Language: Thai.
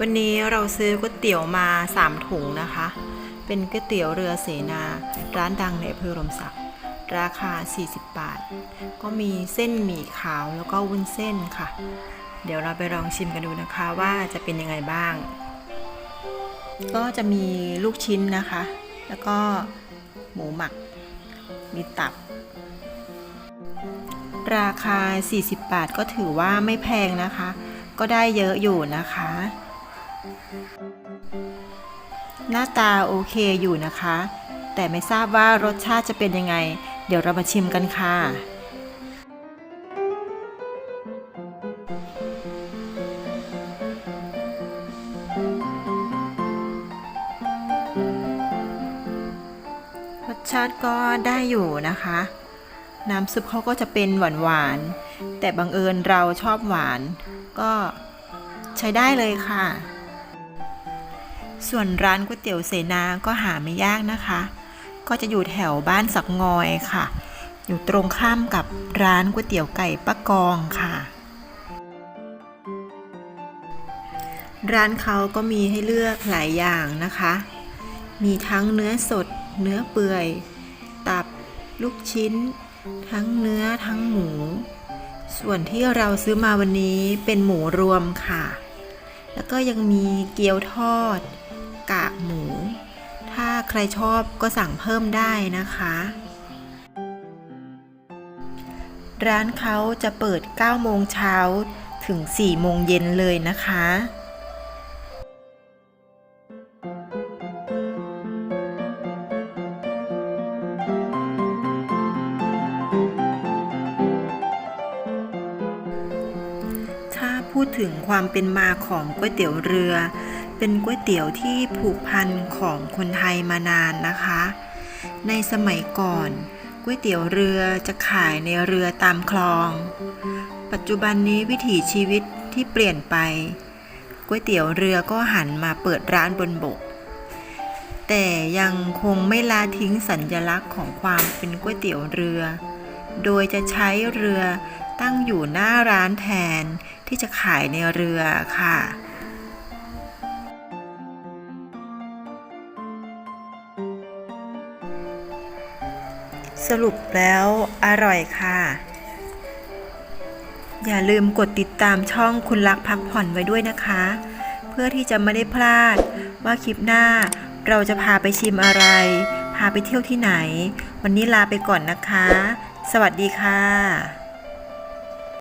วันนี้เราซื้อก๋วยเตี๋ยวมา 3 ถุงนะคะ เป็นก๋วยเตี๋ยวเรือเสนา ร้านดังในอำเภอลมศักดิ์ราคา 40 บาท ก็มีเส้นหมี่ขาวแล้วก็วุ้นเส้นค่ะ เดี๋ยวเราไปลองชิมกันดูนะคะว่าจะเป็นยังไงบ้าง ก็จะมีลูกชิ้นนะคะ แล้วก็หมูหมัก มีตับ ราคา 40 บาทก็ถือว่าไม่แพงนะคะ ก็ได้เยอะอยู่นะคะ หน้าตาโอเคอยู่นะคะ แต่ไม่ทราบว่ารสชาติจะเป็นยังไง เดี๋ยวเรามาชิมกันค่ะ รสชาติก็ได้อยู่นะคะ น้ำซุปเขาก็จะเป็นหวานๆแต่บังเอิญเราชอบหวาน ก็ใช้ได้เลยค่ะ ส่วนร้านก๋วยเตี๋ยวเสนาก็หาไม่ยากนะคะ ก็จะอยู่แถวบ้านสักงอยค่ะ อยู่ตรงข้ามกับร้านก๋วยเตี๋ยวไก่ป้ากองค่ะ ร้านเขาก็มีให้เลือกหลายอย่างนะคะ มีทั้งเนื้อสด เนื้อเปื่อย ตับ ลูกชิ้น ทั้งเนื้อทั้งหมู ส่วนที่เราซื้อมาวันนี้เป็นหมูรวมค่ะแล้วก็ยังมีเกี๊ยวทอด กากหมู ถ้าใครชอบก็สั่งเพิ่มได้นะคะ ร้านเขาจะเปิด 9 โมงเช้าถึง 4 โมงเย็นเลยนะคะถ้าพูดถึงความเป็นมาของก๋วยเตี๋ยวเรือ เป็นก๋วยเตี๋ยวที่ผูกพันของคนไทยมานานนะคะ ในสมัยก่อนก๋วยเตี๋ยวเรือจะขายในเรือตามคลอง ปัจจุบันนี้วิถีชีวิตที่เปลี่ยนไปก๋วยเตี๋ยวเรือก็หันมาเปิดร้านบนบก แต่ยังคงไม่ละทิ้งสัญลักษณ์ของความเป็นก๋วยเตี๋ยวเรือ โดยจะใช้เรือตั้งอยู่หน้าร้านแทนที่จะขายในเรือค่ะ สรุปแล้วอร่อยค่ะ อย่าลืมกดติดตามช่องคุณรักพักผ่อนไว้ด้วยนะคะ เพื่อที่จะไม่ได้พลาดว่าคลิปหน้าเราจะพาไปชิมอะไร พาไปเที่ยวที่ไหน วันนี้ลาไปก่อนนะคะ สวัสดีค่ะ